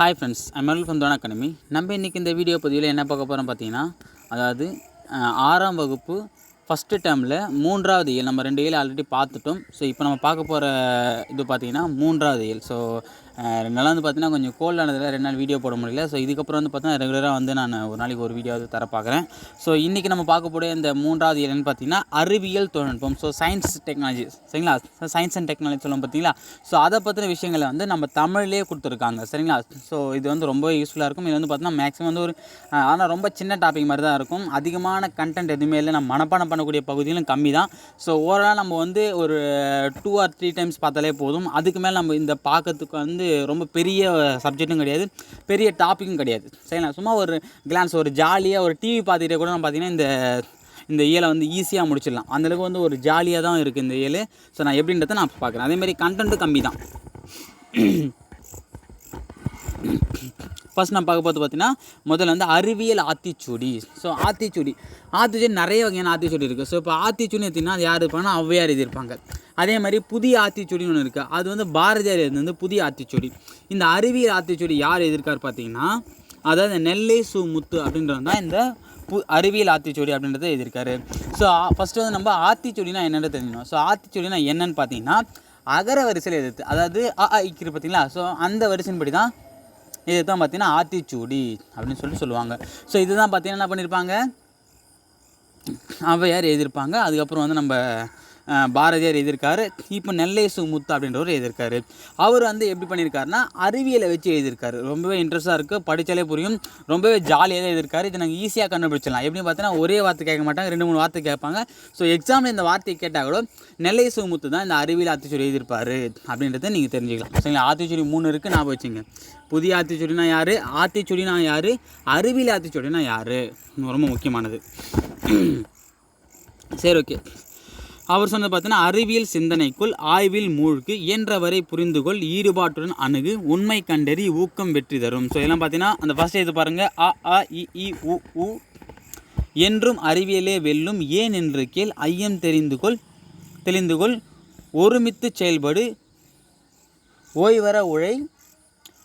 Hi friends அமருல் ஃபந்தோன் academy நம்ம இன்றைக்கி இந்த வீடியோ பதிவில் என்ன பார்க்க போகிறோம் பார்த்தீங்கன்னா அதாவது ஆறாம் வகுப்பு ஃபஸ்ட்டு டேர்மில் மூன்றாவது இயல் நம்ம ரெண்டு இயல் ஆல்ரெடி பார்த்துட்டோம். ஸோ இப்போ நம்ம பார்க்க போகிற இது பார்த்தீங்கன்னா மூன்றாவது இயல். ஸோ ரெண்டு நாள் வந்து பார்த்தீங்கன்னா கொஞ்சம் கோல்ட் ஆனதில் ரெண்டு நாள் வீடியோ போட முடியல. ஸோ இதுக்கப்புறம் வந்து பார்த்தீங்கன்னா ரெகுலராக வந்து நான் ஒரு நாளைக்கு ஒரு வீடியோ வந்து தர பார்க்குறேன் ஸோ இன்றைக்கி நம்ம பார்க்கக்கூடிய இந்த மூன்றாவது என்னென்னு பார்த்தீங்கன்னா அறிவியல் தொழில்நுட்பம். ஸோ சயின்ஸ் டெக்னாலஜி சரிங்களா? சயின்ஸ் அண்ட் டெக்னாலஜி சொல்லுவோம் பார்த்தீங்களா ஸோ அதை பற்றின விஷயங்களை வந்து நம்ம தமிழ்லேயே கொடுத்துருக்காங்க சரிங்களா? ஸோ இது வந்து ரொம்ப யூஸ்ஃபுல்லாக இருக்கும். இது வந்து பார்த்தீங்கன்னா மேக்ஸிமம் வந்து ஒரு ஆனால் ரொம்ப சின்ன டாபிக் மாதிரி தான் இருக்கும். அதிகமான கண்டென்ட் எதுவுமே இல்லை. நம்ம மனப்பாடம் பண்ணக்கூடிய பகுதிகளும் கம்மி தான் ஸோ ஓவரால் நம்ம வந்து ஒரு டூ ஆர் த்ரீ டைம்ஸ் பார்த்தாலே போதும். அதுக்கு மேலே நம்ம இந்த பார்க்கறதுக்கு வந்து ரொம்ப பெரிய சப்ஜெக்ட்டும் கிடையாது பெரிய டாப்பிக்கும் கிடையாது. சரிங்களா? சும்மா ஒரு கிளான்ஸ் ஒரு ஜாலியாக ஒரு டிவி பார்த்துக்கிட்டே கூட நம்ம பார்த்தீங்கன்னா இந்த இந்த இயலை வந்து ஈஸியாக முடிச்சிடலாம். அந்தளவுக்கு வந்து ஒரு ஜாலியாக தான் இருக்குது இந்த இயல். ஸோ நான் எப்படின்றத நான் பார்க்குறேன். அதேமாதிரி கண்டென்ட்டும் கம்மி தான் ஃபர்ஸ்ட் நம்ம பார்க்க போது பார்த்தீங்கன்னா முதல்ல வந்து அறிவியல் ஆத்திச்சூடி. ஸோ ஆத்திச்சூடி. ஆத்திச்சூடி நிறைய வகையான ஆத்திச்சூடி இருக்குது ஸோ இப்போ ஆத்திச்சூடி எடுத்திங்கன்னா அது யார் இருப்பாங்கன்னா ஔவையார் எழுதியிருப்பாங்க. அதே மாதிரி புதிய ஆத்திச்சூடின்னு ஒன்று இருக்குது அது வந்து பாரதியார் எழுது வந்து புதிய ஆத்திச்சூடி. இந்த அறிவியல் ஆத்திச்சூடி யார் எதிர்க்கார் பார்த்தீங்கன்னா அதாவது நெல்லை சு முத்து அப்படின்றது தான் இந்த பு அறிவியல் ஆத்திச்சூடி அப்படின்றத எழுதியிருக்காரு. ஸோ ஃபஸ்ட்டு வந்து நம்ம ஆத்திச்சூடினா என்னென்னு தெரிஞ்சுக்கணும். ஸோ ஆத்திச்சூடினா என்னென்னு பார்த்தீங்கன்னா அகர வரிசையில் எதிர்த்து அதாவது அ ஆ, பார்த்தீங்களா ஸோ அந்த வரிசையின்படி தான் இது தான் பார்த்தீங்கன்னா ஆத்திச்சூடி அப்படின்னு சொல்லிட்டு சொல்லுவாங்க. ஸோ இதுதான் பார்த்தீங்கன்னா என்ன பண்ணியிருப்பாங்க ஔவையார் எழுதியிருப்பாங்க. அதுக்கப்புறம் வந்து நம்ம பாரதியார் எழுதியிருக்காரு இப்போ நெல்லை சு முத்து அப்படின்றவர் எழுதியிருக்காரு அவர் வந்து எப்படி பண்ணியிருக்காருன்னா அறிவியலை வச்சு எழுதியிருக்காரு. ரொம்பவே இன்ட்ரெஸ்ட்டாக இருக்குது படித்தாலே புரியும். ரொம்பவே ஜாலியாக தான் எழுதியிருக்காரு. இதை நாங்கள் ஈஸியாக கண்டுபிடிச்சிடலாம். எப்படின்னு பார்த்தீங்கன்னா ஒரே வார்த்தை கேட்க மாட்டாங்க ரெண்டு மூணு வார்த்தை கேட்பாங்க. ஸோ எக்ஸாமில் இந்த வார்த்தையை கேட்டால் கூட நெல்லை சு முத்து தான் இந்த அறிவியல் ஆத்திச்சூரி எழுதியிருப்பார் அப்படின்றத நீங்கள் தெரிஞ்சுக்கலாம். சரிங்களா? ஆத்திச்சூரி மூணு இருக்குது நான் வச்சுங்க. புதிய ஆத்திச்சூடினா யார்? ஆத்திச்சூடினா யார்? அறிவியல் ஆத்திச்சூடினா யார்? ரொம்ப முக்கியமானது. சரி ஓகே அவர் சொன்னது பார்த்தீங்கன்னா அறிவியல் சிந்தனைக்குள் ஆய்வில் மூழ்கு இயன்றவரை புரிந்துகொள் ஈடுபாட்டுடன் அணுகு உண்மை கண்டறி ஊக்கம் வெற்றி தரும். ஸோ இதெல்லாம் பார்த்தீங்கன்னா அந்த ஃபஸ்ட் இது பாருங்கள் அ ஆ இ உ உ. என்றும் அறிவியலே வெல்லும் ஏன் என்று கேள் ஐயம் தெரிந்து கொள் தெளிந்து கொள் ஒருமித்து செயல்படு ஓய்வர உழை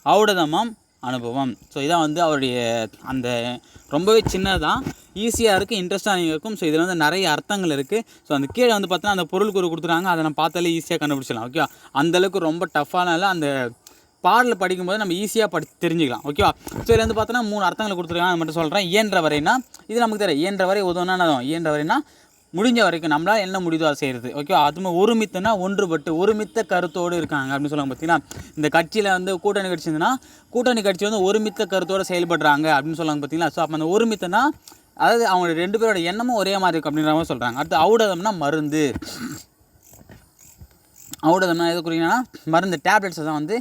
அவுடதமாம் அனுபவம். ஸோ இதான் வந்து அவருடைய அந்த ரொம்பவே சின்னதான் ஈஸியாக இருக்குது இன்ட்ரெஸ்ட்டாக இருக்கும். ஸோ இதில் வந்து நிறைய அர்த்தங்கள் இருக்குது ஸோ அந்த கீழே வந்து பார்த்தீங்கன்னா அந்த பொருள் ஒரு கொடுத்துருக்காங்க. அதை நம்ம பார்த்தாலே ஈஸியாக கண்டுபிடிச்சிடலாம் ஓகேவா அந்தளவுக்கு ரொம்ப டஃப்பானால அந்த பாடலில் படிக்கும்போது நம்ம ஈஸியாக படி தெரிஞ்சுக்கலாம் ஓகேவா ஸோ இதில் வந்து பார்த்தோன்னா மூணு அர்த்தங்களை கொடுத்துருக்காங்க. அது மட்டும் சொல்கிறேன் இயன்ற வரைனா இது நமக்கு தெரியும் இயன்ற வரை உதவுனா இயன்ற வரைனா முடிஞ்ச வரைக்கும் நம்மளால் என்ன முடியுதோ அதை செய்கிறது ஓகே அதுமே ஒருமித்தனா ஒன்றுபட்டு ஒருமித்த கருத்தோடு இருக்காங்க அப்படின்னு சொல்லுவாங்க பார்த்தீங்கன்னா இந்த கட்சியில் வந்து கூட்டணி கட்சி இருந்துன்னா கூட்டணி கட்சி வந்து ஒருமித்த கருத்தோடு செயல்படுறாங்க அப்படின்னு சொல்லுவாங்க பார்த்தீங்களா? ஸோ அப்போ அந்த ஒருமித்தனா அதாவது அவங்க ரெண்டு பேரோட எண்ணமும் ஒரே மாதிரி இருக்கும் அப்படின்ற மாதிரி சொல்கிறாங்க அடுத்து அவுடதம்னா மருந்து. அவுடதம்னா எது குறிங்கன்னா மருந்து டேப்லெட்ஸை தான் வந்து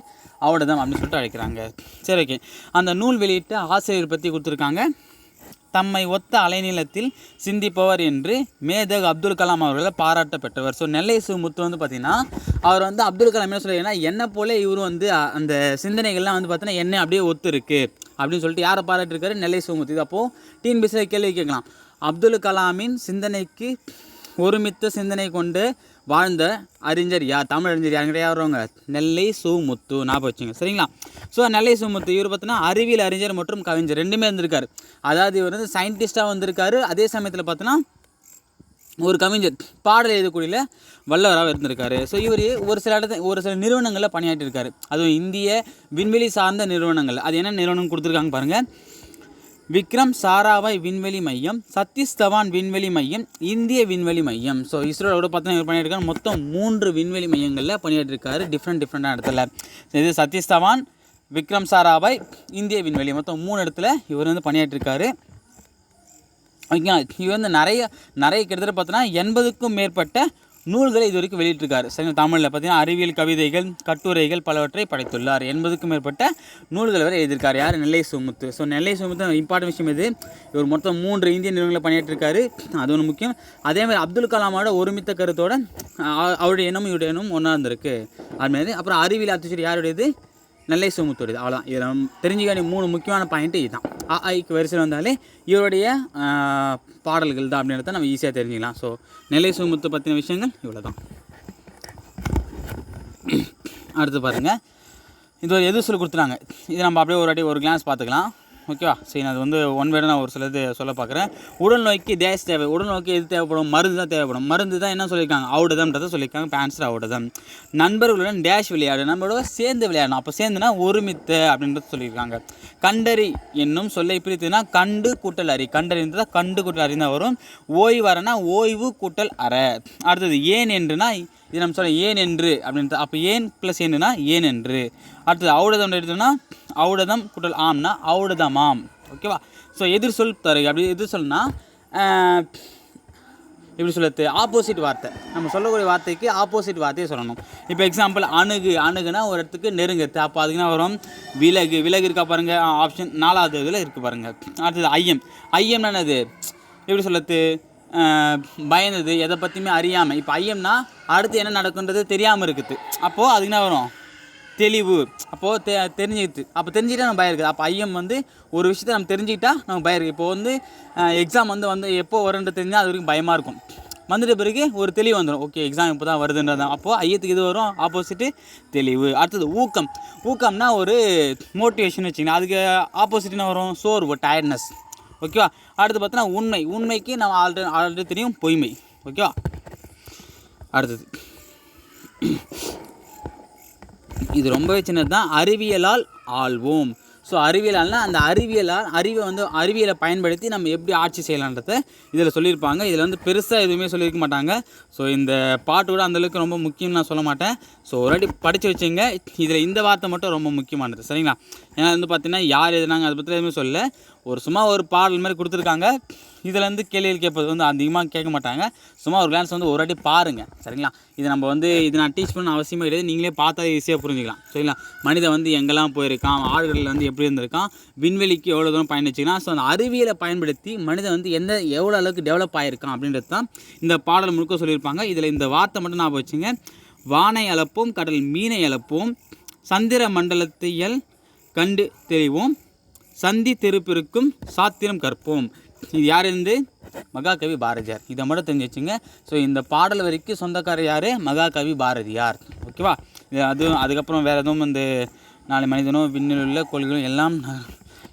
அவுடதம் அப்படின்னு சொல்லிட்டு அழைக்கிறாங்க. சரி ஓகே அந்த நூல் வெளியிட்ட ஆசிரியர் பற்றி கொடுத்துருக்காங்க. தம்மை ஒத்த அலைநீளத்தில் சிந்திப்பவர் என்று மேதக் அப்துல் கலாம் அவர்களை பாராட்ட பெற்றவர் ஸோ நெல்லை சு முத்து வந்து பார்த்தீங்கன்னா அவர் வந்து அப்துல் கலாம் என்ன சொல்லியிருக்கா என்னை போல இவரும் வந்து அந்த சிந்தனைகள்லாம் வந்து பார்த்தீங்கன்னா என்ன அப்படியே ஒத்து இருக்கு அப்படின்னு சொல்லிட்டு யாரை பாராட்டிருக்காரு? நெல்லை சுமுத்து இது அப்போது டிஎன்பிசியில் கேள்வி கேட்கலாம். அப்துல் கலாமின் சிந்தனைக்கு ஒருமித்த சிந்தனை கொண்டு வாழ்ந்த அறிஞர் யார்? தமிழ் அறிஞர் யார் கிடையாது வருவாங்க? நெல்லை சு முத்து ஞாபகம் வச்சுங்க சரிங்களா? ஸோ நெல்லை சு முத்து இவர் பார்த்தீங்கன்னா அறிவியல் அறிஞர் மற்றும் கவிஞர் ரெண்டுமே இருந்திருக்காரு. அதாவது இவர் வந்து சயின்டிஸ்டாக வந்திருக்காரு. அதே சமயத்தில் பார்த்தோன்னா ஒரு கவிஞர் பாடல் எழுதக்கூடிய வல்லவராக இருந்திருக்காரு. ஸோ இவர் ஒரு சில இடத்துல ஒரு சில நிறுவனங்களில் பணியாற்றிருக்காரு. அதுவும் இந்திய விண்வெளி சார்ந்த நிறுவனங்கள். அது என்ன நிறுவனம் கொடுத்துருக்காங்க பாருங்கள் விக்ரம் சாராபாய் விண்வெளி மையம் சதீஷ் தவான் விண்வெளி மையம் இந்திய விண்வெளி மையம். ஸோ இஸ்ரோவோட பார்த்தீங்கன்னா இவர் பண்ணியிருக்காரு. மொத்தம் மூன்று விண்வெளி மையங்களில் பணியாற்றிருக்காரு டிஃப்ரெண்ட் டிஃப்ரெண்டான இடத்துல. இது சதீஷ் தவான் விக்ரம் சாராபாய் இந்திய விண்வெளி. மொத்தம் மூணு இடத்துல இவர் வந்து பணியாற்றிருக்காரு ஓகேங்களா? இவர் வந்து நிறைய நிறைய கிட்டத்தட்ட பார்த்தோன்னா எண்பதுக்கும் மேற்பட்ட நூல்களை இதுவரைக்கும் வெளியிட்டிருக்கார். சரி தமிழில் பார்த்தீங்கன்னா அறிவியல் கவிதைகள் கட்டுரைகள் பலவற்றை படைத்துள்ளார். எண்பதுக்கும் மேற்பட்ட நூல்கள் வரை எழுதியிருக்கார். யார்? நெல்லை சுமுத்து. ஸோ நெல்லை சுமுத்து இம்பார்ட்டன் விஷயம் இது. இவர் மொத்தம் மூன்று இந்திய நிறுவனங்களை பணியாற்றிருக்காரு. அது ஒன்று முக்கியம். அதேமாதிரி அப்துல் கலாமோட ஒருமித்த கருத்தோட அவருடைய எண்ணமும் இவருடைய எண்ணமும் ஒன்றா இருந்திருக்கு. அதுமாரி அப்புறம் அறிவியல் ஆத்திச்சூடி யாருடையது? நெல்லை சுமுத்துடையது அவ்வளோதான் இதில் தெரிஞ்சுக்க வேண்டிய மூணு முக்கியமான பாயிண்ட்டு இதுதான். ஆ ஐக்கு வரிசையில் வந்தாலே இவருடைய பாடல்கள் தான் அப்படின்றத நம்ம ஈஸியாக தெரிஞ்சுக்கலாம். ஸோ நெல்லை சுமுத்து பற்றின விஷயங்கள் இவ்வளோ தான் அடுத்து பாருங்கள் இது ஒரு எது சொல்லி கொடுத்துறாங்க இது நம்ம அப்படியே ஒரு வாட்டி ஒரு கிளாஸ் பார்த்துக்கலாம். ஓகேவா? சரி நான் அது வந்து ஒன் வேட நான் ஒரு சிலது சொல்ல பார்க்குறேன் உடல் நோய்க்கு தேஸ் தேவை உடல் நோய்க்கு எது தேவைப்படும்? மருந்து தான் தேவைப்படும். மருந்து தான் என்ன சொல்லியிருக்காங்க? அவுடதம்ன்றதை சொல்லியிருக்காங்க இப்போ ஆன்சர் அவுடதம். நண்பர்களுடன் டேஷ் விளையாடு நம்மளோட சேர்ந்து விளையாடணும் அப்போ சேர்ந்துனா ஒருமித்த அப்படின்றது சொல்லியிருக்காங்க. கண்டறி என்னும் சொல்லை பிரித்துனா கண்டு கூட்டல் அறி. கண்டறிந்ததா கண்டு கூட்டல் அறிந்தா வரும். ஓய்வு வரனா ஓய்வு கூட்டல் அற. அடுத்தது ஏன் என்றுனா இது நம்ம சொல்ல ஏன் என்று அப்படின்றது. அப்போ ஏன் ப்ளஸ் ஏன்னுனா ஏன் என்று. அடுத்தது ஔடதம் எடுத்தோம்னா ஔடதம் கூட்டல் ஆம்னா ஔடதமாம் ஓகேவா? ஸோ எதிர் சொல் தரு அப்படி எதிர் சொல்னா எப்படி சொல்லுறது ஆப்போசிட் வார்த்தை. நம்ம சொல்லக்கூடிய வார்த்தைக்கு ஆப்போசிட் வார்த்தையை சொல்லணும். இப்போ எக்ஸாம்பிள் அணுகு. அணுகுனா ஒரு இடத்துக்கு நெருங்குறது அப்போ அதுக்கு என்ன வரும்? விலகு. விலகு இருக்கா பாருங்கள் ஆப்ஷன் நாலாவது இதில் இருக்குது பாருங்கள் அடுத்தது ஐயம். ஐயம்னா என்னது? எப்படி சொல்லுறது பயந்தது. எதை பற்றியுமே அறியாமல் இப்போ ஐயம்னா அடுத்து என்ன நடக்குன்றது தெரியாமல் இருக்குது. அப்போது அதுக்கு என்ன வரும்? தெளிவு. அப்போது தெ தெரிஞ்சுக்கிட்டு அப்போ தெரிஞ்சுக்கிட்டா நம்ம பயம் இருக்குது. அப்போ ஐயம் வந்து ஒரு விஷயத்தை நம்ம தெரிஞ்சுக்கிட்டா நம்ம பயம் இருக்குது இப்போ வந்து எக்ஸாம் வந்து வந்து எப்போ வரும்ன்றது தெரிஞ்சால் அது வரைக்கும் பயமாக இருக்கும். வந்துட்ட பிறகு ஒரு தெளிவு வந்துடும் ஓகே எக்ஸாம் இப்போ தான் வருதுன்றது. அப்போது ஐயத்துக்கு இது வரும். ஆப்போசிட்டு தெளிவு. அடுத்தது ஊக்கம். ஊக்கம்னா ஒரு மோட்டிவேஷன் வச்சுக்கணும் அதுக்கு ஆப்போசிட் என்ன வரும்? சோர்வு டயர்ட்னஸ் ஓகேவா? அடுத்து பார்த்தோன்னா உண்மை. உண்மைக்கு நம்ம ஆல்ரெடி ஆல்ரெடி தெரியும் பொய்மை. ஓகேவா? அடுத்தது. இது ரொம்பவே சின்னது தான் அறிவியலால் ஆள்வோம். ஸோ அறிவியலால்னா அந்த அறிவியலால் அறிவை வந்து அறிவியலை பயன்படுத்தி நம்ம எப்படி ஆட்சி செய்யலான்றத இதில் சொல்லியிருப்பாங்க. இதில் வந்து பெருசாக எதுவுமே சொல்லியிருக்க மாட்டாங்க. ஸோ இந்த பாட்டு கூட அந்தளவுக்கு ரொம்ப முக்கியம் நான் சொல்ல மாட்டேன். ஸோ ஒரு வாட்டி படித்து வச்சுங்க. இதில் இந்த வார்த்தை மட்டும் ரொம்ப முக்கியமானது. சரிங்களா? ஏன்னா வந்து பார்த்தீங்கன்னா யார் எதுனாங்க அதை பற்றி எதுவுமே சொல்லலை. ஒரு சும்மா ஒரு பாடல் மாதிரி கொடுத்துருக்காங்க. இதில் வந்து கேள்விகள் கேட்பது வந்து அதிகமாக கேட்க மாட்டாங்க. சும்மா ஒரு கிளான்ஸ் வந்து ஒரு வாட்டி பாருங்கள் சரிங்களா? இது நம்ம வந்து இது நான் டீச் பண்ண அவசியமே கிடையாது. நீங்களே பார்த்தா ஈஸியாக புரிஞ்சுக்கலாம். சரிங்களா? மனிதன் வந்து எங்கெல்லாம் போயிருக்கான் ஆடுகளில் வந்து எப்படி இருந்திருக்கான் விண்வெளிக்கு எவ்வளோ தூரம் பயணிச்சுக்கலாம் ஸோ அந்த அறிவியலை பயன்படுத்தி மனிதன் வந்து எந்த எவ்வளோ அளவுக்கு டெவலப் ஆகிருக்கான் அப்படின்றது தான் இந்த பாடல் முழுக்க சொல்லியிருப்பாங்க. இதில் இந்த வார்த்தை மட்டும் நான் வச்சுங்க. வானை அளப்போம் கடல் மீனை அளப்போம் சந்திர மண்டலத்தியல் கண்டு தெரிவோம் சந்தி திருப்பிற்கும் சாத்திரம் கற்போம். இது யார் இருந்து மகாகவி பாரதியார். இதை மட்டும் தெரிஞ்சு வச்சுங்க. ஸோ இந்த பாடல் வரைக்கும் சொந்தக்காரர் யார்? மகாகவி பாரதியார். ஓகேவா இது அதுவும் அதுக்கப்புறம் வேறு எதுவும் இந்த நாலு மனிதனோ விண்ணில் உள்ள கோள்களும் எல்லாம்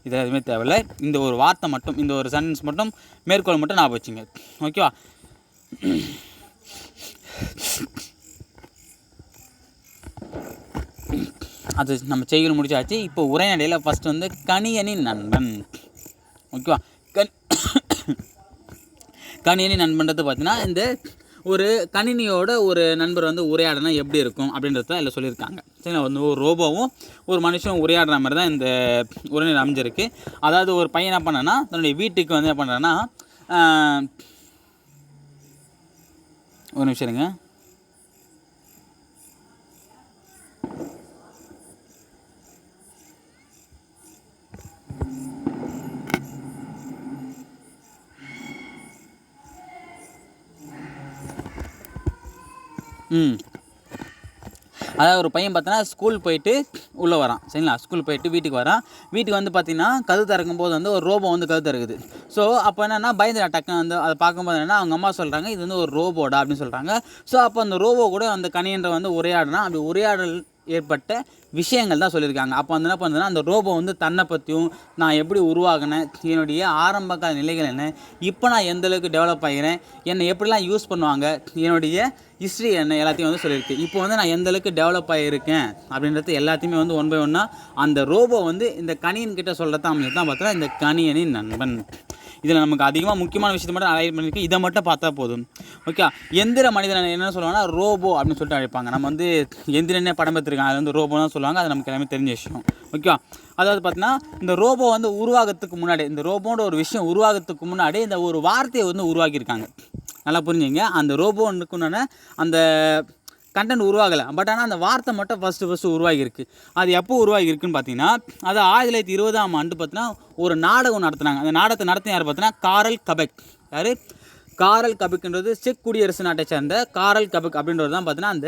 இது எதுவுமே தேவையில்லை. இந்த ஒரு வார்த்தை மட்டும் இந்த ஒரு சென்டென்ஸ் மட்டும் மேற்கோள் மட்டும் ஞாபகம் வச்சுங்க. ஓகேவா அது நம்ம செய்கள் முடிச்சாச்சு. இப்போ உரைநடையில் ஃபஸ்ட்டு வந்து கணியனின் நண்பன். ஓகேவா கண் கணினி நண்பன்றது பார்த்தீங்கன்னா இந்த ஒரு கணினியோட ஒரு நண்பர் வந்து உரையாடினா எப்படி இருக்கும் அப்படின்றத அதில் சொல்லியிருக்காங்க. சரிங்களா? வந்து ஒரு ரோபோவும் ஒரு மனுஷனும் உரையாடுற மாதிரி தான் இந்த உரைநடை அமைஞ்சிருக்கு. அதாவது ஒரு பையன் என்ன பண்ணனா தன்னுடைய வீட்டுக்கு வந்து என்ன பண்ணுறான்னா ஒரு நிமிஷம் இருங்க. ம். அதாவது ஒரு பையன் பார்த்தோன்னா ஸ்கூல் போயிட்டு உள்ளே வரான் சரிங்களா? ஸ்கூல் போயிட்டு வீட்டுக்கு வரான். வீட்டுக்கு வந்து பார்த்தீங்கன்னா கது திறக்கும் போது வந்து ஒரு ரோபோ வந்து கது திறக்குது. ஸோ அப்போ என்னென்னா பயந்துடா டக்குன்னு வந்து அதை பார்க்கும்போது என்னென்னா அவங்க அம்மா சொல்கிறாங்க இது வந்து ஒரு ரோபோடா அப்படின்னு சொல்கிறாங்க ஸோ அப்போ அந்த ரோபோ கூட அந்த கணியன்ற வந்து உரையாடுனா அப்படி உரையாடல் ஏற்பட்ட விஷயங்கள் தான் சொல்லியிருக்காங்க. அப்போ வந்து என்ன பண்ணுதுன்னா அந்த ரோபோ வந்து தன்னை பற்றியும் நான் எப்படி உருவாகினேன் என்னுடைய ஆரம்ப கால நிலைகள் என்ன இப்போ நான் எந்த அளவுக்கு டெவலப் ஆகிறேன் என்னை எப்படிலாம் யூஸ் பண்ணுவாங்க என்னுடைய ஹிஸ்ட்ரி என்ன எல்லாத்தையும் வந்து சொல்லியிருக்கு. இப்போ வந்து நான் எந்த அளவுக்கு டெவலப் ஆகியிருக்கேன் அப்படின்றது எல்லாத்தையுமே வந்து ஒன் பை ஒன்னாக அந்த ரோபோ வந்து இந்த கணியன் கிட்டே சொல்கிறத அமைஞ்சது தான் பார்த்தா இந்த கணியனின் நண்பன். இதில் நமக்கு அதிகமாக முக்கியமான விஷயத்தை மட்டும் அலைட் பண்ணியிருக்கு. இதை மட்டும் பார்த்தா போதும். ஓகே எந்திர மனிதன் என்ன சொல்லுவாங்கன்னா ரோபோ அப்படின்னு சொல்லிட்டு அழைப்பாங்க. நம்ம வந்து எந்திரனே படம் பார்த்துருக்காங்க அது வந்து ரோபோ தான் சொல்லுவாங்க. அது நமக்கு எல்லாமே தெரிஞ்ச விஷயம். ஓகே அதாவது பார்த்தீங்கன்னா இந்த ரோபோ வந்து உருவாகிறதுக்கு முன்னாடி இந்த ரோபோன்ற ஒரு விஷயம் உருவாகிறதுக்கு முன்னாடி இந்த ஒரு வார்த்தையை வந்து உருவாக்கியிருக்காங்க. நல்லா புரிஞ்சுங்க. அந்த ரோபோன்னுக்குன்னு அந்த கண்டென்ட் உருவாகலை. பட் ஆனால் அந்த வார்த்தை மட்டும் ஃபஸ்ட்டு ஃபஸ்ட்டு உருவாகியிருக்கு. அது எப்போ உருவாகியிருக்குன்னு பார்த்தீங்கன்னா அது ஆயிரத்தி தொள்ளாயிரத்தி இருபதாம் ஆண்டு பார்த்தீங்கன்னா ஒரு நாடகம் நடத்துனாங்க. அந்த நாடகத்தை நடத்தின யார் பார்த்தீங்கன்னா காரல் கபெக். யார்? காரல் கபெக்ன்றது செக் குடியரசு நாட்டை சேர்ந்த காரல் கபெக் அப்படின்றது தான் பார்த்தீங்கன்னா அந்த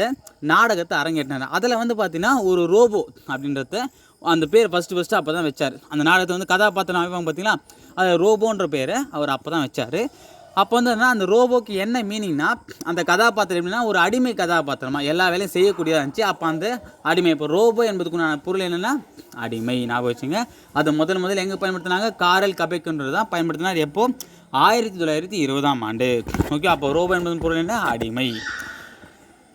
நாடகத்தை அரங்கேற்றினார். அதில் வந்து பார்த்தீங்கன்னா ஒரு ரோபோ அப்படின்றத அந்த பேர் ஃபஸ்ட்டு ஃபஸ்ட்டு அப்போ தான் வச்சார். அந்த நாடகத்தை வந்து கதாபாத்திரம் அமைப்பாங்க பார்த்தீங்களா அது ரோபோன்ற பேரை அவர் அப்போ தான் வச்சார். அப்போ வந்து அந்த ரோபோக்கு என்ன மீனிங்னா அந்த கதாபாத்திரம் எப்படின்னா ஒரு அடிமை கதாபாத்திரமா எல்லா வேலையும் செய்யக்கூடியதாக இருந்துச்சு. அப்போ அந்த அடிமை இப்போ ரோபோ என்பதுக்குண்டான பொருள் என்னென்னா அடிமை. ஞாபகம் வச்சுங்க அதை முதல் முதல்ல எங்கே பயன்படுத்தினாங்க? காரல் கபெக்குன்றது தான் பயன்படுத்தினார். எப்போ? ஆயிரத்தி தொள்ளாயிரத்தி இருபதாம் ஆண்டு. ஓகே அப்போ ரோபோ என்பது பொருள் என்ன? அடிமை.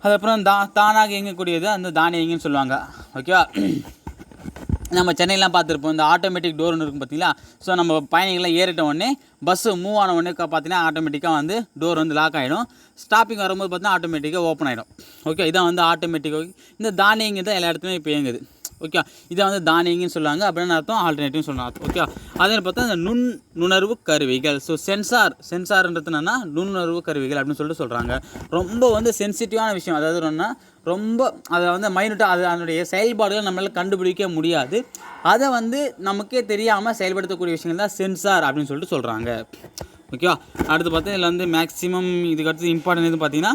அதுக்கப்புறம் தா தானாக இயங்கக்கூடியது அந்த தானியங்கன்னு சொல்லுவாங்க. ஓகேவா? நம்ம சென்னையெலாம் பார்த்துருப்போம். இந்த ஆட்டோமேட்டிக் டோர்னு இருக்கும் பார்த்தீங்களா ஸோ நம்ம பயணிகள்லாம் ஏறிட்ட உடனே பஸ்ஸு மூவ் ஆன உடனே பார்த்தீங்கன்னா ஆட்டோமேட்டிக்காக வந்து டோர் வந்து லாக் ஆகிடும் ஸ்டாப்பிங் வரும்போது பார்த்தீங்கன்னா ஆட்டோமேட்டிக்காக ஓப்பன் ஆகிடும் ஓகே இதான் வந்து ஆட்டோமேட்டிக் இந்த தானியங்க தான் எல்லா இடத்துலையும் இப்போ இயங்குது. ஓகே இதை வந்து தானியங்கன்னு சொல்லுவாங்க அப்படின்னு அர்த்தம்? ஆல்டர்னேட்டிவ்னு சொல்லலாம் ஓகே அதே பார்த்தா இந்த நுண் நுணர்வு கருவிகள். ஸோ சென்சார் சென்சார்ன்றது என்னன்னா நுண்ணுணர்வு கருவிகள் அப்படின்னு சொல்லிட்டு சொல்கிறாங்க ரொம்ப வந்து சென்சிட்டிவான விஷயம். அதாவது என்னன்னா ரொம்ப அதை வந்து மைனூட்டாக அது அதனுடைய செயல்பாடுகள் நம்மளால் கண்டுபிடிக்க முடியாது. அதை வந்து நமக்கே தெரியாமல் செயல்படுத்தக்கூடிய விஷயங்கள் தான் சென்சார் அப்படின்னு சொல்லிட்டு சொல்கிறாங்க ஓகேவா அடுத்து பார்த்தா இதில் வந்து மேக்ஸிமம் இதுக்கு அடுத்து இம்பார்ட்டன் எது பார்த்தீங்கன்னா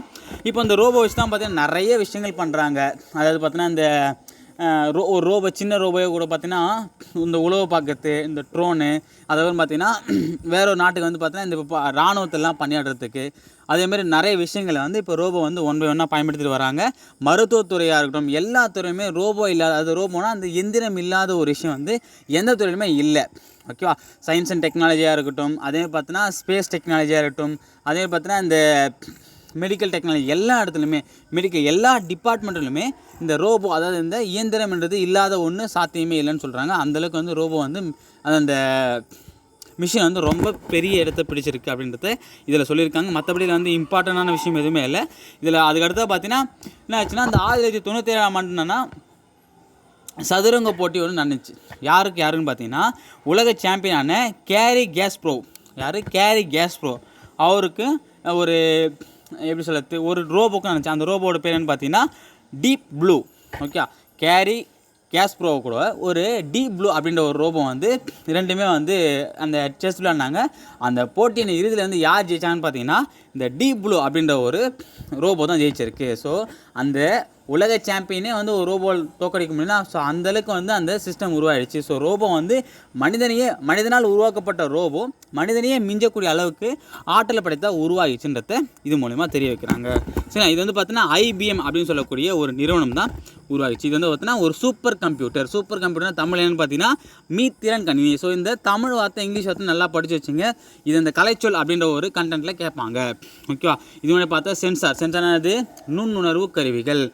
இப்போ இந்த ரோபோ வச்சு தான் பார்த்தீங்கன்னா நிறைய விஷயங்கள் பண்ணுறாங்க அதாவது பார்த்தீங்கன்னா இந்த ரோ ஒரு ரோபோ சின்ன ரோபோவே கூட பார்த்தீங்கன்னா இந்த உழவு பார்க்கறது இந்த ட்ரோனு அதாவது பார்த்தீங்கன்னா வேற ஒரு நாட்டுக்கு வந்து பார்த்தீங்கன்னா இந்த இராணுவத்தெல்லாம் பணியாடுறதுக்கு அதேமாதிரி நிறைய விஷயங்களை வந்து இப்போ ரோபோ வந்து ஒன் பை ஒன்னாக பயன்படுத்திட்டு வராங்க. மருத்துவத்துறையாக இருக்கட்டும் எல்லா துறையுமே ரோபோ இல்லாத அது ரோபோனா அந்த எந்திரம் இல்லாத ஒரு விஷயம் வந்து எந்த துறையிலுமே இல்லை. ஓகேவா சயின்ஸ் அண்ட் டெக்னாலஜியாக இருக்கட்டும் அதே பார்த்தீங்கன்னா ஸ்பேஸ் டெக்னாலஜியாக இருக்கட்டும் அதே பார்த்தீங்கன்னா இந்த மெடிக்கல் டெக்னாலஜி எல்லா இடத்துலையுமே மெடிக்கல் எல்லா டிபார்ட்மெண்ட்டிலுமே இந்த ரோபோ அதாவது இந்த இயந்திரம்ன்றது இல்லாத ஒன்று சாத்தியமே இல்லைன்னு சொல்கிறாங்க அந்தளவுக்கு வந்து ரோபோ வந்து அந்த மிஷின் வந்து ரொம்ப பெரிய இடத்த பிடிச்சிருக்கு அப்படின்றத இதில் சொல்லியிருக்காங்க. மற்றபடி வந்து இம்பார்ட்டண்டான விஷயம் எதுவுமே இல்லை. இதில் அதுக்கடுத்து பார்த்தீங்கன்னா என்ன ஆச்சுன்னா அந்த ஆயிரத்தி தொள்ளாயிரத்தி தொண்ணூற்றி ஏழாம் ஆண்டு என்னன்னா சதுரங்க போட்டி ஒன்று நடந்துச்சு. யாருக்கு யாருன்னு பார்த்தீங்கன்னா உலக சாம்பியனான கேரி கேஸ் ப்ரோ யார்? கேரி கேஸ் ப்ரோ அவருக்கு ஒரு எப்படி சொல்கிறது ஒரு ரோபோக்கு நினச்சேன். அந்த ரோபோட பேர் என்னன்னு பார்த்தீங்கன்னா Deep Blue okay Garry Kasparov ஒரு டீப் ப்ளூ அப்படின்ற ஒரு ரோபோ வந்து ரெண்டுமே வந்து அந்த செஸ் விளாண்டாங்க அந்த போட்டியின் இறுதியில் வந்து யார் ஜெயிச்சாங்கன்னு பார்த்தீங்கன்னா இந்த டீப் ப்ளூ அப்படின்ற ஒரு ரோபோ தான் ஜெயிச்சிருக்கு. ஸோ அந்த உலக சாம்பியனே வந்து ஒரு ரோபோல் தோக்கடிக்க முடியும்னா ஸோ அந்தளவுக்கு வந்து அந்த சிஸ்டம் உருவாயிடுச்சு. ஸோ ரோபோ வந்து மனிதனையே மனிதனால் உருவாக்கப்பட்ட ரோபோ மனிதனையே மிஞ்சக்கூடிய அளவுக்கு ஆற்றல் படைத்தா உருவாகிச்சுன்றத இது மூலிமா தெரிய வைக்கிறாங்க. சரி இது வந்து பார்த்தீங்கன்னா ஐபிஎம் அப்படின்னு சொல்லக்கூடிய ஒரு நிறுவனம் தான் உருவாகிச்சு இது வந்து பார்த்தீங்கன்னா ஒரு super computer super computer Tamil என்னன்னு பார்த்தீங்கன்னா மீத்திறன் கணினி. ஸோ இந்த தமிழ் வார்த்தை இங்கிலீஷ் வார்த்தை நல்லா படித்து வச்சுங்க. இது இந்த கலைச்சொல் அப்படின்ற ஒரு கண்டென்ட்டில் கேட்பாங்க. ஓகேவா இது மாதிரி பார்த்தா சென்சார் சென்சார் என்னது? நுண்ணுணர்வு கருவிகள்.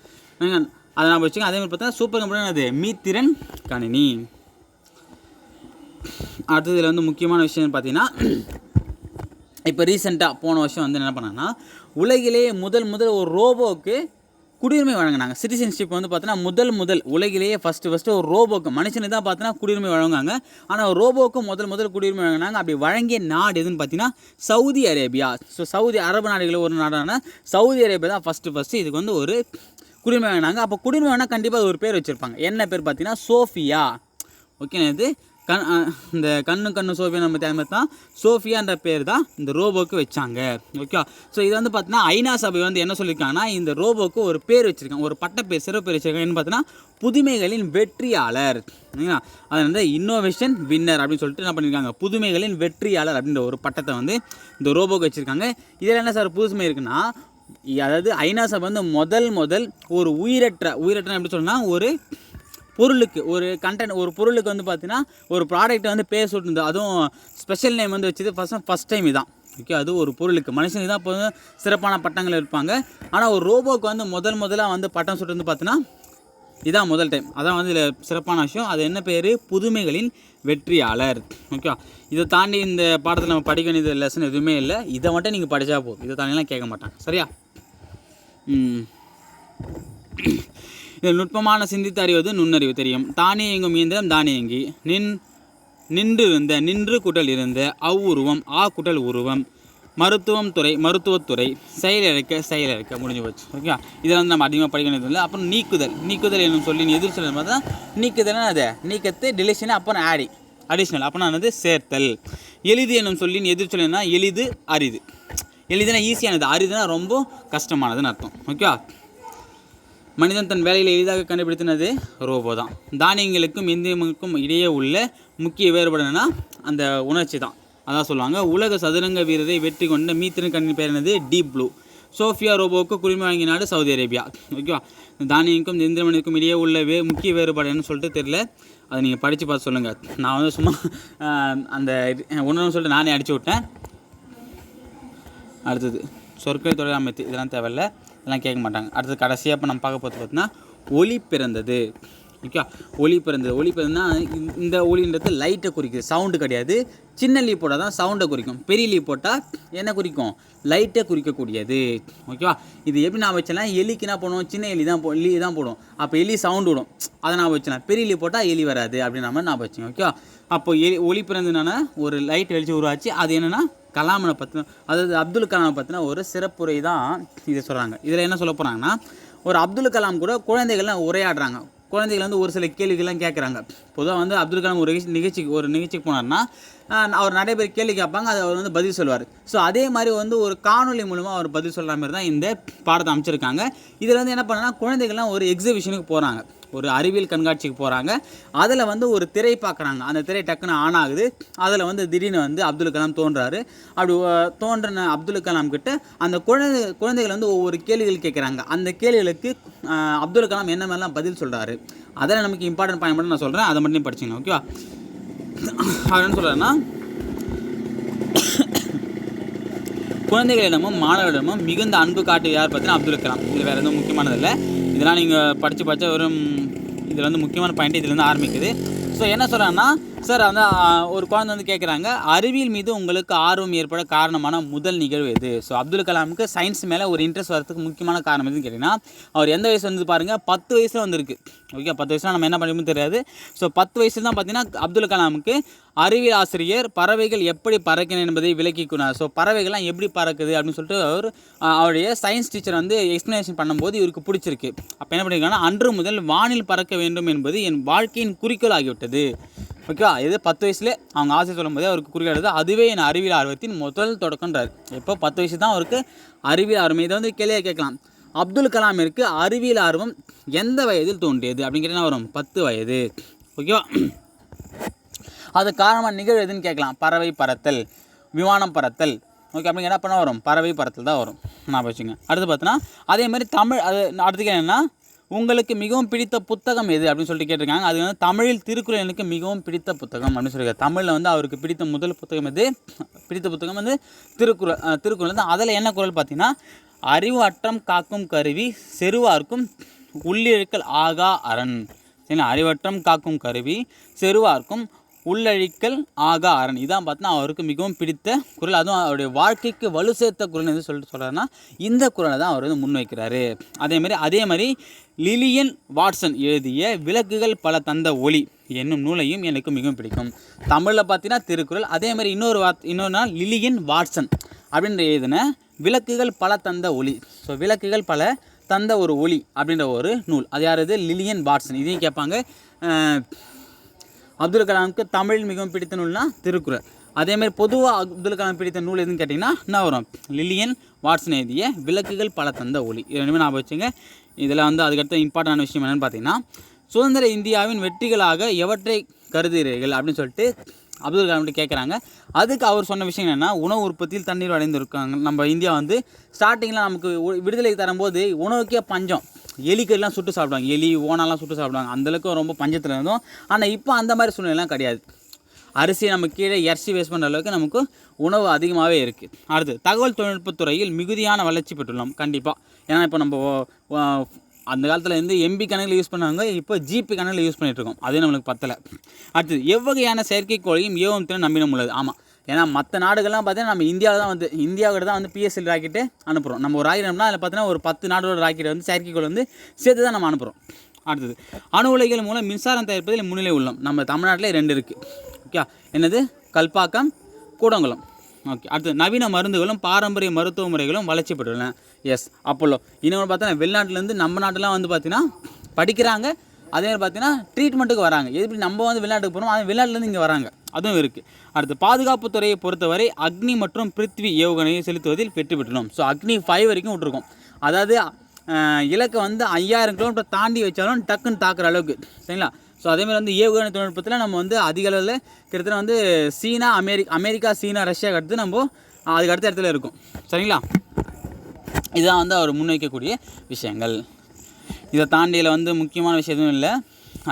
அதை நான் வச்சுக்கோங்க. அதே மாதிரி பார்த்தா சூப்பர் கம்ப்யூட்டர் அது மீத்திறன் கணினி. அடுத்தது இதில் வந்து முக்கியமான விஷயம்னு பார்த்தீங்கன்னா இப்போ ரீசெண்டாக போன வருஷம் வந்து என்ன பண்ணாங்கன்னா உலகிலேயே முதல் முதல் ஒரு ரோபோவுக்கு குடியுரிமை வழங்கினாங்க. சிட்டிசன்ஷிப் வந்து பார்த்தீங்கன்னா முதல் முதல் உலகிலேயே ஃபஸ்ட்டு ஃபஸ்ட்டு ஒரு ரோபோக்கு மனுஷனு தான் பார்த்தீங்கன்னா குடியுரிமை வழங்குவாங்க ஆனால் ரோபோவுக்கு முதல் முதல் குடியுரிமை வழங்கினாங்க. அப்படி வழங்கிய நாடு எதுன்னு பார்த்தீங்கன்னா சவுதி அரேபியா. ஸோ சவுதி அரபு நாடுகளில் ஒரு நாடான சவுதி அரேபியா தான் ஃபஸ்ட்டு ஃபஸ்ட்டு இதுக்கு வந்து ஒரு குடிமை வேணாங்க அப்போ குடிமை வேணால் கண்டிப்பாக அது ஒரு பேர் வச்சுருப்பாங்க. என்ன பேர் பார்த்தீங்கன்னா? சோஃபியா. ஓகேண்ணா இது கண் இந்த கண்ணு கண்ணு சோஃபியா நம்ம தேவை தான் சோஃபியான்ற பேர் தான் இந்த ரோபோக்கு வச்சாங்க. ஓகே ஸோ இது வந்து பார்த்தீங்கன்னா ஐநா சபை வந்து என்ன சொல்லியிருக்காங்கன்னா இந்த ரோபோக்கு ஒரு பேர் வச்சுருக்காங்க. ஒரு பட்டப்பேர் சிறப்பு பேர் வச்சுருக்காங்க. என்ன பார்த்தீங்கன்னா? புதுமைகளின் வெற்றியாளர். சரிங்களா அது வந்து இன்னோவேஷன் வின்னர் அப்படின்னு சொல்லிட்டு என்ன பண்ணியிருக்காங்க? புதுமைகளின் வெற்றியாளர் அப்படின்ற ஒரு பட்டத்தை வந்து இந்த ரோபோக்கு வச்சுருக்காங்க. இதில் என்ன சார் புதுமை இருக்குன்னா அதாவது ஐநா சபை வந்து முதல் முதல் ஒரு உயிரற்ற உயிரற்ற எப்படி சொன்னால் ஒரு பொருளுக்கு ஒரு கண்டென்ட் ஒரு பொருளுக்கு வந்து பார்த்தீங்கன்னா ஒரு ப்ராடக்ட்டை வந்து பேர் சுட்டுருந்து அதுவும் ஸ்பெஷல் நேம் வந்து வச்சது ஃபஸ்ட் ஃபஸ்ட் டைம் இதான். ஓகே அது ஒரு பொருளுக்கு. மனுஷனுக்கு தான் இப்போ சிறப்பான பட்டங்கள் இருப்பாங்க. ஆனால் ஒரு ரோபோக்கு வந்து முதல் முதலாக வந்து பட்டம் சுட்டு வந்து பார்த்தீங்கன்னா இதான் முதல் டைம் அதான் வந்து இதில் சிறப்பான விஷயம். அது என்ன பேர்? புதுமைகளின் வெற்றியாளர். ஓகேவா இதை தாண்டி இந்த பாடத்தில் நம்ம படிக்க வேண்டியது லெசன் எதுவுமே இல்லை. இதை மட்டும் நீங்கள் படித்தா போதும். இதை தாண்டிலாம் கேட்க மாட்டாங்க. சரியா? ம். இதில் நுட்பமான சிந்தித்து அறிவது நுண்ணறிவு தெரியும். தானே இயங்கும் இயந்திரம் தானே இயங்கி. நின் நின்று இருந்த நின்று குட்டல் இருந்த அவ்வுருவம் ஆ குட்டல் உருவம். மருத்துவம் துறை மருத்துவத்துறை செயலிழக்க செயலிழக்க முடிஞ்சு போச்சு. ஓகேவா? இதில் வந்து நம்ம அதிகமாக படிக்க வேண்டியது இல்லை. அப்புறம் நீக்குதல். நீக்குதல் என்னும் சொல்லி எதிர் சொல்ல மாதிரி தான் நீக்குதல்னா அது. நீக்கத்து டிலிஷன் அப்புறம் ஆடி அடிஷ்னல் அப்புறம் என்னது? சேர்த்தல். எளிது என்னும் சொல்லின் எதிர் சொல்லினா எளிது அரிது. எளிதுனா ஈஸியானது அரிதுனா ரொம்ப கஷ்டமானதுன்னு அர்த்தம். ஓகேவா? மனிதன் தன் வேலையில் எளிதாக கண்டுபிடித்தினது ரோபோ தான். தானியங்களுக்கும் இந்தியங்களுக்கும் இடையே உள்ள முக்கிய வேறுபாடுனா அந்த உணர்ச்சி தான். அதான் சொல்லுவாங்க. உலக சதுரங்க வீரரை வெற்றி கொண்ட மீத்திரன் கண்ணின் பேர் என்னது? டீப் ப்ளூ சோஃபியா ரோபோவுக்கு குடிமை வாங்கிய நாடு சவுதி அரேபியா. ஓகேவா தானியனுக்கும் இந்திரமணிக்கும் இடையே உள்ள வே முக்கிய வேறுபாடு என்ன சொல்லிட்டு தெரியல. அதை நீங்கள் படித்து பார்த்து சொல்லுங்கள் நான் வந்து சும்மா அந்த ஒன்று சொல்லிட்டு நானே அடிச்சு விட்டேன். அடுத்தது சொற்களை தொழில் அமைத்து. இதெல்லாம் தேவையில்ல. இதெல்லாம் கேட்க மாட்டாங்க. அடுத்தது கடைசியாக இப்போ நம்ம பார்க்க போகிறது பார்த்தீங்கன்னா ஒளி பிறந்தது. ஓகே ஒளி பிறந்தது. ஒளி பிறந்ததுன்னா இந்த- இந்த ஒளின்றது லைட்டை குறிக்குது. சவுண்டு கிடையாது. சின்ன லீ போட்டால் தான் சவுண்டை குறிக்கும். பெரிய லீவ் போட்டால் என்ன குறிக்கும்? லைட்டை குறிக்கக்கூடியது. ஓகேவா? இது எப்படி நான் வச்சலாம் எலிக்கு என்ன பண்ணுவோம் சின்ன எலி தான் போ எலி தான் போடும். அப்போ எலி சவுண்டு விடும். அதை நான் வச்சலாம் பெரிய லீவ் போட்டால் எலி வராது அப்படின்ற மாதிரி நான் வச்சேன் ஓகேவா? அப்போ எலி ஒளி பிறந்ததுனால ஒரு லைட் வெளிச்சு உருவாச்சு. அது என்னென்னா கலாமனை பற்றின அதாவது அப்துல் கலாமை பற்றின ஒரு சிறப்புரை தான் இதை சொல்கிறாங்க இதில் என்ன சொல்ல போகிறாங்கன்னா ஒரு அப்துல் கலாம் கூட குழந்தைகள்லாம் உரையாடுறாங்க. குழந்தைகள் வந்து ஒரு சில கேள்விகள்லாம் கேட்குறாங்க பொதுவாக வந்து அப்துல் கலாம் ஒரு நிகழ்ச்சிக்கு ஒரு நிகழ்ச்சிக்கு போனார்னா அவர் நிறைய பேர் கேள்வி கேட்பாங்க அதை அவர் வந்து பதில் சொல்லுவார் ஸோ அதே மாதிரி வந்து ஒரு காணொளி மூலமாக அவர் பதில் சொல்கிற மாதிரி தான் இந்த பாடத்தை அமைச்சிருக்காங்க. இதில் வந்து என்ன பண்ணால் குழந்தைகள்லாம் ஒரு எக்ஸிபிஷனுக்கு போகிறாங்க ஒரு அறிவியல் கண்காட்சிக்கு போகிறாங்க அதில் வந்து ஒரு திரை பார்க்குறாங்க அந்த திரை டக்குன்னு ஆன் ஆகுது. அதில் வந்து திடீர்னு வந்து அப்துல் கலாம் தோன்றாரு. அப்படி தோன்றின அப்துல் கலாம் கிட்ட அந்த குழந்தை குழந்தைகள் வந்து ஒவ்வொரு கேள்விகள் கேட்குறாங்க அந்த கேள்விகளுக்கு அப்துல் கலாம் என்ன மாதிரிலாம் பதில் சொல்கிறாரு அதில் நமக்கு இம்பார்ட்டன்ட் பாயிண்ட் மட்டும் நான் சொல்கிறேன் அதை மட்டும் படிச்சுங்க ஓகேவா அவர் என்ன சொல்கிறேன்னா குழந்தைகளிடமும் மாணவர்களிடமும் மிகுந்த அன்பு காட்டு யார் பார்த்தீங்கன்னா அப்துல் கலாம். இது வேறு எதுவும் முக்கியமானது இல்லை. இதெல்லாம் நீங்கள் படித்து படித்த வெறும் இதில் வந்து முக்கியமான பாயிண்ட் இதுலேருந்து ஆரம்பிக்குது. ஸோ என்ன சொல்கிறேன்னா சார் வந்து ஒரு குழந்தை வந்து கேட்குறாங்க அறிவியல் மீது உங்களுக்கு ஆர்வம் ஏற்பட காரணமான முதல் நிகழ்வு எது? ஸோ அப்துல் கலாமுக்கு சயின்ஸ் மேலே ஒரு இன்ட்ரெஸ்ட் வரதுக்கு முக்கியமான காரணம் எதுன்னு கேட்டிங்கன்னா அவர் எந்த வயசு வந்து பாருங்கள் பத்து வயசில் வந்திருக்கு. ஓகே பத்து வயசில் நம்ம என்ன பண்ணுமோ தெரியாது. ஸோ பத்து வயசில் தான் பார்த்தீங்கன்னா அப்துல் கலாமுக்கு அறிவியல் ஆசிரியர் பறவைகள் எப்படி பறக்கின என்பதை விளக்கிக்குனார் ஸோ பறவைகள்லாம் எப்படி பறக்குது அப்படின்னு சொல்லிட்டு அவர் அவருடைய சயின்ஸ் டீச்சர் வந்து எக்ஸ்ப்ளனேஷன் பண்ணும்போது இவருக்கு பிடிச்சிருக்கு. அப்போ என்ன பண்ணியிருக்காங்கன்னா அன்று முதல் வானில் பறக்க வேண்டும் என்பது என் வாழ்க்கையின் குறிக்கோள் ஆகிவிட்டது. ஓகேவா எது பத்து வயசுல அவங்க ஆசை சொல்லும்போதே அவருக்கு குறிக்காடுது அதுவே என் அறிவியல் ஆர்வத்தின் முதல் தொடக்கன்றார் எப்போ பத்து வயசு தான் அவருக்கு அறிவியல் ஆர்வம். இதை வந்து கேள்வியாக கேட்கலாம். அப்துல் கலாமிற்கு அறிவியல் ஆர்வம் எந்த வயதில் தோன்றியது அப்படின்னு கேட்டீங்கன்னா வரும் பத்து வயது. ஓகேவா? அது காரணமாக நிகழ்வு எதுன்னு கேட்கலாம். பறவை பறத்தல் விமானம் பறத்தல். ஓகே அப்படிங்க என்ன பண்ண வரும்? பறவை பறத்தல் தான் வரும். நான் வச்சுங்க அடுத்து பார்த்தோன்னா அதே மாதிரி தமிழ் அது அடுத்து என்னென்னா உங்களுக்கு மிகவும் பிடித்த புத்தகம் எது அப்படின்னு சொல்லிட்டு கேட்டிருக்காங்க. அது வந்து தமிழில் திருக்குறள் எனக்கு மிகவும் பிடித்த புத்தகம் அப்படின்னு சொல்லியிருக்காரு தமிழில் வந்து அவருக்கு பிடித்த முதல் புத்தகம் எது? பிடித்த புத்தகம் வந்து திருக்குறள் திருக்குறள். தான் அதில் என்ன குறள் பார்த்தீங்கன்னா அறிவு அற்றம் காக்கும் கருவி செருவார்க்கும் உள்ளிருக்கல் ஆகா அரண். சரிங்களா? அறிவற்றம் காக்கும் கருவி செருவார்க்கும் உள்ளழிக்கல் ஆகா அரண். இதான் பார்த்தா அவருக்கு மிகவும் பிடித்த குரல். அதுவும் அவருடைய வாழ்க்கைக்கு வலு சேர்த்த குரல் எது சொல்லிட்டு சொல்கிறாருன்னா இந்த குரலை தான் அவர் வந்து முன்வைக்கிறாரு. அதே மாதிரி அதே மாதிரி லிலியன் வாட்சன் எழுதிய விளக்குகள் பல தந்த ஒளி என்னும் நூலையும் எனக்கு மிகவும் பிடிக்கும். தமிழில் பார்த்தீங்கன்னா திருக்குறள் அதே மாதிரி இன்னொரு வார்த்தை இன்னொரு நாள் லிலியன் வாட்சன் அப்படின்ற எழுதின விளக்குகள் பல தந்த ஒளி. ஸோ விளக்குகள் பல தந்த ஒரு ஒளி அப்படின்ற ஒரு நூல். அது யார் இது? Lillian Watson. இதையும் கேட்பாங்க. அப்துல் கலாமுக்கு தமிழ் மிகவும் பிடித்த நூல்னா திருக்குறள். அதேமாரி பொதுவாக அப்துல் கலாம் பிடித்த நூல் எதுன்னு கேட்டிங்கன்னா என்ன வரும் லில்லியன் வாட்சன் எழுதிய விளக்குகள் பல தந்த ஒளி. ரெண்டுமே நான் வச்சுங்க. இதில் வந்து அதுக்கடுத்த இம்பார்ட்டன்டான விஷயம் என்னென்னு பார்த்தீங்கன்னா சுதந்திர இந்தியாவின் வெற்றிகளாக எவற்றை கருதுகிறீர்கள் அப்படின்னு சொல்லிட்டு அப்துல் கலாம் கேட்குறாங்க அதுக்கு அவர் சொன்ன விஷயம் என்னென்னா உணவு உற்பத்தியில் தண்ணீர் அடைந்திருக்காங்க நம்ம இந்தியா வந்து ஸ்டார்டிங்கில் நமக்கு விடுதலை தரும்போது உணவுக்கே பஞ்சம். எலிக்கெல்லாம் சுட்டு சாப்பிடுவாங்க. எலி ஓனாலாம் சுட்டு சாப்பிடுவாங்க. அந்தளவுக்கு ரொம்ப பஞ்சத்தில் இருந்தோம். ஆனால் இப்போ அந்த மாதிரி சூழ்நிலைலாம் கிடையாது. அரிசி நம்ம கீழே இறச்சி வேஸ்ட் பண்ணுற அளவுக்கு நமக்கு உணவு அதிகமாகவே இருக்குது அடுத்து தகவல் தொழில்நுட்பத்துறையில் மிகுதியான வளர்ச்சி பெற்றுள்ளோம். கண்டிப்பாக ஏன்னா இப்போ நம்ம அந்த காலத்தில் வந்து எம்பி கணக்கில் யூஸ் பண்ணாங்க இப்போ ஜிபி கணக்கில் யூஸ் பண்ணிகிட்ருக்கோம் இருக்கோம். அதே நம்மளுக்கு பத்தலை. அடுத்தது எவ்வகையான செயற்கைக்கோளையும் ஏவம் திறன் நம்பினம் உள்ளது. ஆமாம் ஏன்னா மற்ற நாடுகள்லாம் பார்த்தீங்கன்னா நம்ம இந்தியாவில் தான் வந்து இந்தியாவோட தான் வந்து பிஎஸ்எல் ராக்கெட்டு அனுப்புகிறோம் நம்ம ஒரு ராக்கெட் அனுப்புனா அதில் பார்த்தீங்கன்னா ஒரு பத்து நாடோட ராக்கெட் வந்து செயற்கைக்கோள் வந்து சேர்த்து தான் நம்ம அனுப்புகிறோம் அடுத்தது அணு உலைகள் மூலம் மின்சாரம் தயாரிப்பதில் முன்னிலை உள்ளோம். நம்ம தமிழ்நாட்டிலே ரெண்டு இருக்குது ஓகே என்னது? கல்பாக்கம் கூடங்குளம். ஓகே அடுத்து நவீன மருந்துகளும் பாரம்பரிய மருத்துவ முறைகளும் வளர்ச்சி பெற்றுள்ளன எஸ் அப்போலோ. இன்னொன்று பார்த்தா வெளிநாட்டிலேருந்து நம்ம நாட்டெலாம் வந்து பார்த்தீங்கன்னா படிக்கிறாங்க. அதே மாதிரி பார்த்தீங்கன்னா ட்ரீட்மெண்ட்டுக்கு வராங்க. எப்படி நம்ம வந்து வெளிநாட்டுக்கு போகிறோம் அது வெளிநாட்டிலேருந்து இங்கே வராங்க. அதுவும் இருக்குது அடுத்து பாதுகாப்பு துறையை பொறுத்தவரை அக்னி மற்றும் பிருத்வி ஏவுகணையை செலுத்துவதில் வெற்றி பெற்றுள்ளோம் ஸோ அக்னி ஃபைவ் வரைக்கும் விட்டுருக்கோம். அதாவது இலக்கை வந்து ஐயாயிரம் கிலோமீட்டர் தாண்டி வச்சாலும் டக்குன்னு தாக்குற அளவுக்கு சரிங்களா? ஸோ அதேமாதிரி வந்து ஏவுகணை தொழில்நுட்பத்தில் நம்ம வந்து அதிக அளவில் கிட்டத்தட்ட வந்து சீனா அமெரிக்கா அமெரிக்கா சீனா ரஷ்யாவுக்கு அடுத்து நம்ம அதுக்கு அடுத்த இடத்துல இருக்கும். சரிங்களா? இதுதான் வந்து அவர் முன்வைக்கக்கூடிய விஷயங்கள். இதை தாண்டியில் வந்து முக்கியமான விஷயம் எதுவும் இல்லை.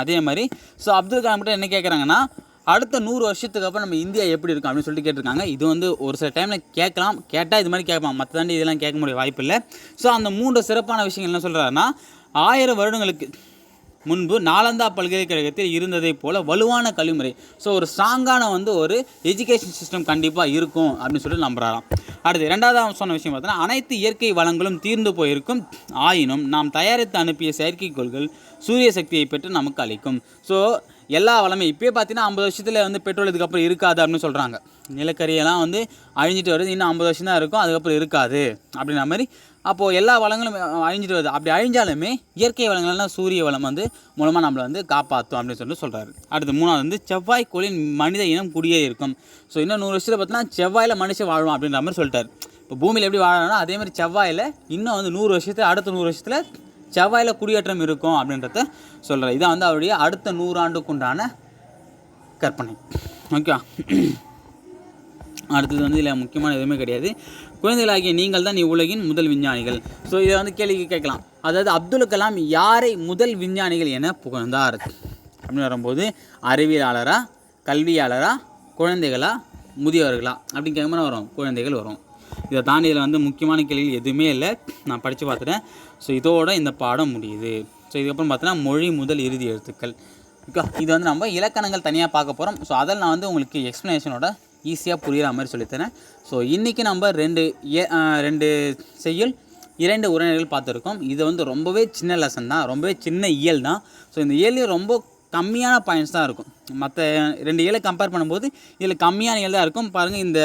அதே மாதிரி ஸோ அப்துல் கலாம் கிட்ட என்ன கேட்குறாங்கன்னா அடுத்த நூறு வருஷத்துக்கு அப்புறம் நம்ம இந்தியா எப்படி இருக்கும் அப்படின்னு சொல்லிட்டு கேட்டிருக்காங்க. இது வந்து ஒரு சில டைமில் கேட்கலாம். கேட்டால் இது மாதிரி கேட்கலாம். மற்ற தாண்டி இதெல்லாம் கேட்க முடிய வாய்ப்பு இல்லை. ஸோ அந்த மூன்று சிறப்பான விஷயங்கள் என்ன சொல்கிறாருன்னா ஆயிரம் வருடங்களுக்கு முன்பு நாலந்தா பல்கலைக்கழகத்தில் இருந்ததைப் போல வலுவான கல்விமுறை. ஸோ ஒரு ஸ்ட்ராங்கான வந்து ஒரு எஜுகேஷன் சிஸ்டம் கண்டிப்பாக இருக்கும் அப்படின்னு சொல்லிட்டு நம்புறாராம். அடுத்து ரெண்டாவது அவன் சொன்ன விஷயம் பார்த்தோன்னா அனைத்து இயற்கை வளங்களும் தீர்ந்து போயிருக்கும். ஆயினும் நாம் தயாரித்து அனுப்பிய செயற்கைக்கோள்கள் சூரிய சக்தியை பெற்று நமக்கு அளிக்கும். ஸோ எல்லா வளமே இப்போயே பார்த்தீங்கன்னா ஐம்பது வருஷத்தில் வந்து பெட்ரோல் இதுக்கப்புறம் இருக்காது அப்படின்னு சொல்கிறாங்க நிலக்கரியெல்லாம் வந்து அழிஞ்சிட்டு வருது. இன்னும் ஐம்பது வருஷம் தான் இருக்கும். அதுக்கப்புறம் இருக்காது. அப்படின்ற மாதிரி அப்போது எல்லா வளங்களும் அழிஞ்சிட்டு வருது. அப்படி அழிஞ்சாலுமே இயற்கை வளங்கள்லாம் சூரிய வளம் வந்து மூலமாக நம்மளை வந்து காப்பாற்றும் அப்படின்னு சொல்லிட்டு சொல்கிறாரு அடுத்து மூணாவது வந்து செவ்வாய் கோளின் மனித இனம் குடியே இருக்கும். ஸோ இன்னும் நூறு வருஷத்தில் பார்த்தீங்கன்னா செவ்வாயில் மனுஷன் வாழும் அப்படின்ற மாதிரி சொல்லிட்டார். இப்போ பூமியில் எப்படி வாழணும்னா அதே மாதிரி செவ்வாயில் இன்னும் வந்து நூறு வருஷத்தில் அடுத்த நூறு வருஷத்தில் செவ்வாயில் குடியேற்றம் இருக்கும் அப்படின்றத சொல்கிறார் இதான் வந்து அவருடைய அடுத்த நூறாண்டுக்குண்டான கற்பனை. ஓகே அடுத்தது வந்து இதில் முக்கியமான எதுவுமே கிடையாது. குழந்தைகளாகிய நீங்கள் தான் இவ்வுலகின் முதல் விஞ்ஞானிகள். ஸோ இதை வந்து கேள்வி கேட்கலாம். அதாவது அப்துல் கலாம் யாரை முதல் விஞ்ஞானிகள் என புகழ்ந்தார்? அப்படின்னு வரும்போது அறிவியலாளரா கல்வியாளரா குழந்தைகளா முதியவர்களா அப்படின்னு கேட்கும்போது வரும். குழந்தைகள் வரும். இதை தாண்டி இதில் வந்து முக்கியமான கேள்வி எதுவுமே இல்லை. நான் படித்து பார்த்துட்டேன். ஸோ இதோட இந்த பாடம் முடியுது. ஸோ இதுக்கப்புறம் பார்த்தீங்கன்னா மொழி முதல் இறுதி எழுத்துக்கள். இது வந்து நம்ம இலக்கணங்கள் தனியாக பார்க்க போகிறோம் ஸோ அதில் நான் வந்து உங்களுக்கு எக்ஸ்ப்ளனேஷனோட ஈஸியாக புரிகிற மாதிரி சொல்லித்தரேன் ஸோ இன்றைக்கி நம்ம ரெண்டு ஏ ரெண்டு செய்யுள் இரண்டு உரைநடைகள் பார்த்துருக்கோம். இது வந்து ரொம்பவே சின்ன லெசன் தான். ரொம்பவே சின்ன இயல் தான். ஸோ இந்த இயல்லையும் ரொம்ப கம்மியான பாயிண்ட்ஸ் தான் இருக்கும். மற்ற ரெண்டு ஏழை கம்பேர் பண்ணும்போது இதில் கம்மியான ஏழு தான் இருக்கும். பாருங்கள் இந்த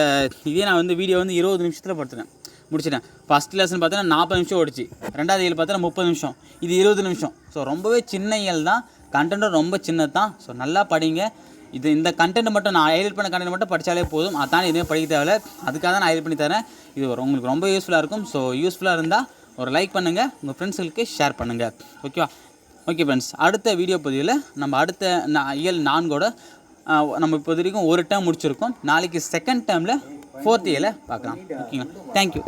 இதே நான் வந்து வீடியோ வந்து இருபது நிமிஷத்தில் படுத்துட்டேன். முடிச்சிட்டேன். ஃபஸ்ட் லெசன் பார்த்தீங்கன்னா நாற்பது நிமிஷம் ஓடிச்சு. ரெண்டாவது இயல் பார்த்தீங்கன்னா முப்பது நிமிஷம். இது இருபது நிமிஷம். ஸோ ரொம்பவே சின்ன இயல் தான். கண்டென்ட்டும் ரொம்ப சின்னது தான். ஸோ நல்லா படிங்க. இது இந்த கண்டென்ட் மட்டும் நான் ஹைலைட் பண்ண கண்டென்ட் மட்டும் படித்தாலே போதும். அதான் எதுவுமே படிக்க தேவையில்ல. அதுக்காக தான் நான் ஹைலைட் பண்ணி தரேன். இது ஒரு உங்களுக்கு ரொம்ப யூஸ்ஃபுல்லாக இருக்கும். ஸோ யூஸ்ஃபுல்லாக இருந்தால் ஒரு லைக் பண்ணுங்கள் உங்கள் ஃப்ரெண்ட்ஸுகளுக்கு ஷேர் பண்ணுங்கள் ஓகேவா ஓகே ஃப்ரெண்ட்ஸ் அடுத்த வீடியோ பதிவில் நம்ம அடுத்த இயல் நான்கோட நம்ம இப்போ வரைக்கும் ஒரு டேம் முடிச்சிருக்கோம். நாளைக்கு செகண்ட் டேர்மில் ஃபோர்த் இயலை பார்க்கலாம். ஓகேங்களா தேங்க்யூ